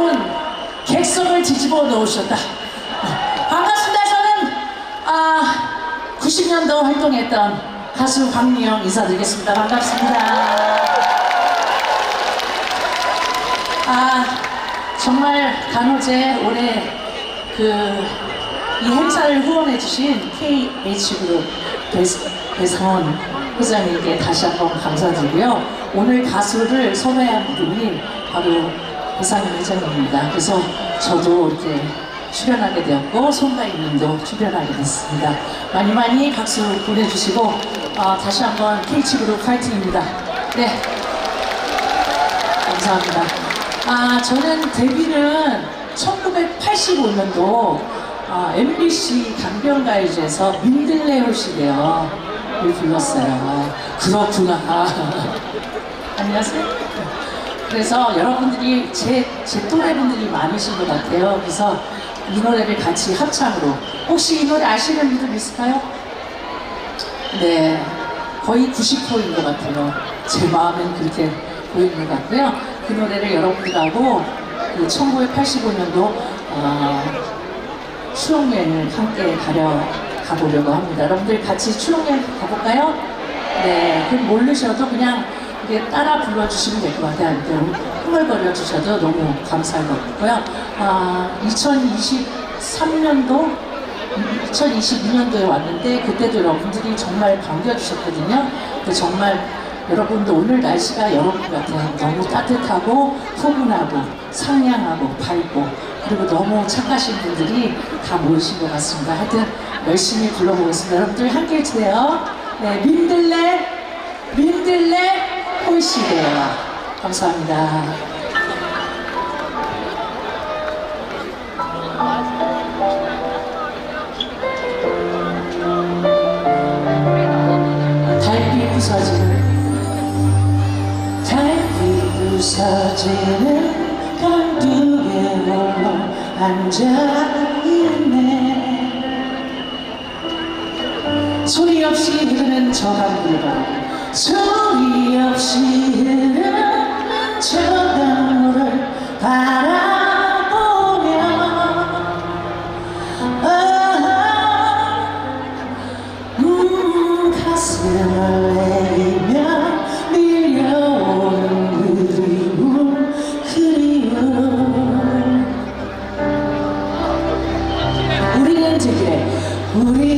여러분 객석을 뒤집어 놓으셨다. 반갑습니다. 저는 아 90년도 활동했던 가수 박미영 인사드리겠습니다. 반갑습니다. 아 정말 간호제 올해 그 이 행사를 후원해 주신 KH그룹 배성원 회장님께 다시 한번 감사드리고요. 오늘 가수를 섭외한 분이 바로 배상현 회장님입니다. 그래서 저도 이렇게 출연하게 되었고 손가인님도 출연하게 됐습니다. 많이 많이 박수 보내주시고 어, 다시 한번 KH그룹 파이팅입니다. 네. 감사합니다. 아, 저는 데뷔는 1985년도 아, MBC 강변가요제에서 민들레오 시대요를 불렀어요. 그렇구나. 안녕하세요. 그래서 여러분들이 제, 제 또래분들이 많으신 것 같아요. 그래서 이 노래를 같이 합창으로. 혹시 이 노래 아시는 분들 있을까요? 네. 거의 90%인 것 같아요. 제 마음엔 그렇게 보이는 것 같고요. 그 노래를 여러분들하고 그 1985년도 어, 추억여행을 함께 가려 가보려고 합니다. 여러분들 같이 추억여행 가볼까요? 네, 그럼 모르셔도 그냥 이게 따라 불러주시면 될 것 같아요. 흥얼거려 주셔도 너무 감사할 것 같고요. 아, 2023년도 2022년도에 왔는데 그때도 여러분들이 정말 반겨주셨거든요. 정말 여러분도 오늘 날씨가 여러분 같아요. 너무 따뜻하고 포근하고 상냥하고 밝고 그리고 너무 착하신 분들이 다 모이신 것 같습니다. 하여튼 열심히 불러보겠습니다. 여러분들 함께 해주세요. 네, 민들레, 민들레 홀시대요. 감사합니다. 달빛 부서지는 달빛 부서지는 강둑에 홀로 앉아있네 소리 없이 흐르는 저 강물을 소리 없이 흐르는 저 강물을 바라보며 아, 음, 가슴을 내리며 밀려오는 그리움. 그리움. 우리는 들길에 우리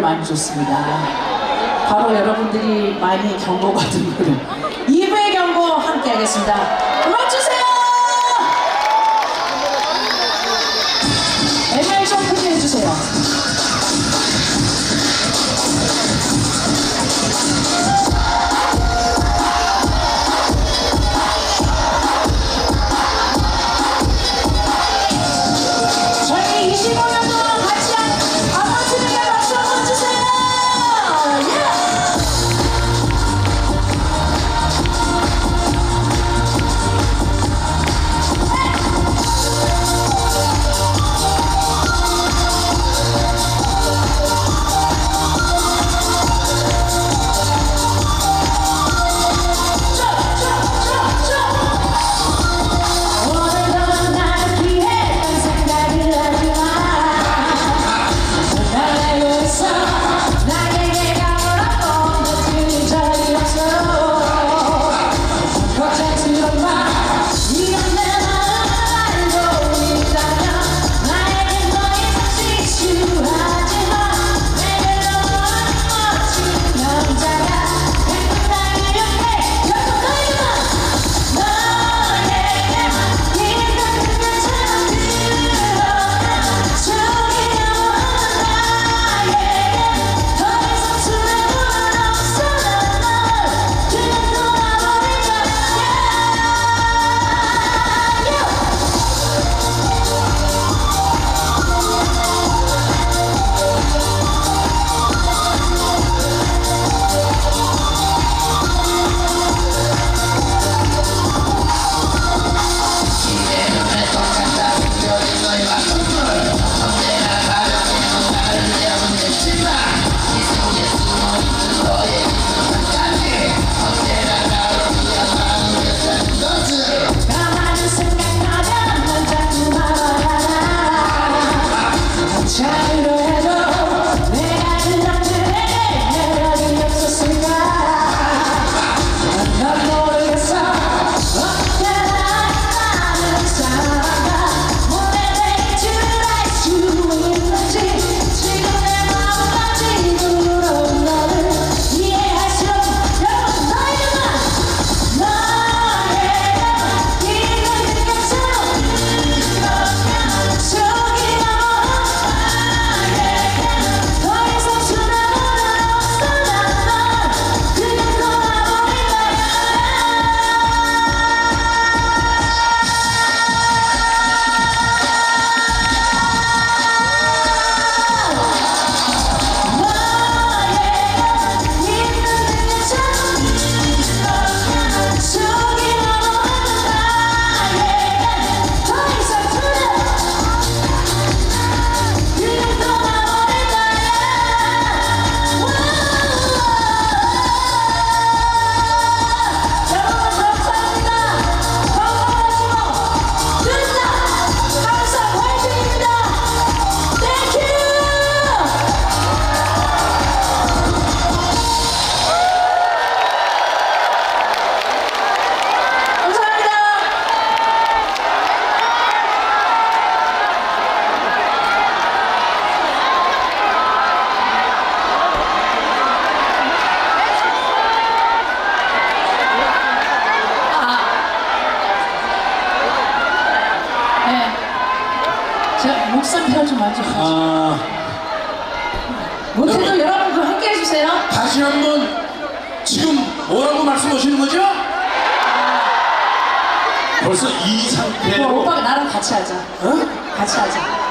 기회를 많이 줬습니다. 바로 여러분들이 많이 경고받은 대로 2부의 경고 함께 하겠습니다. 불러주세요! 애매하게 좀 해주세요.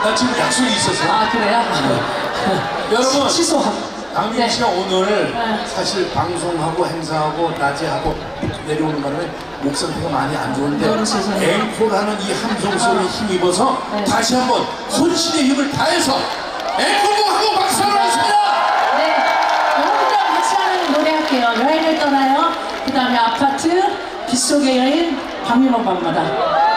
나 지금 약속이 있어서. 아 그래요? 네. 여러분. 취소. 강민 씨가 네. 오늘 네. 사실 방송하고 행사하고 낮에 하고 내려오는 바람에 목상태가 많이 안 좋은데 앵콜하는 이 함성 소리에 아. 힘입어서 네. 다시 한번 혼신의 힘을 다해서 앵콜하고 뭐 박수를 하겠습니다. 네, 여러분들 같이 하는 노래할게요. 여행을 떠나요. 그 다음에 아파트, 빗속의 여인, 밤이면 밤마다.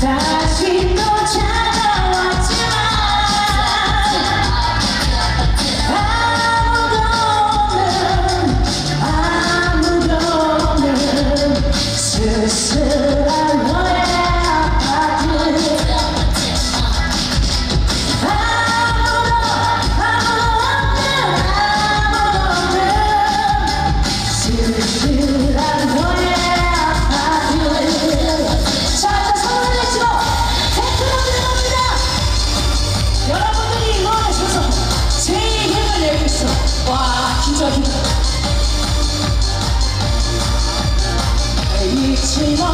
down. 잊지 못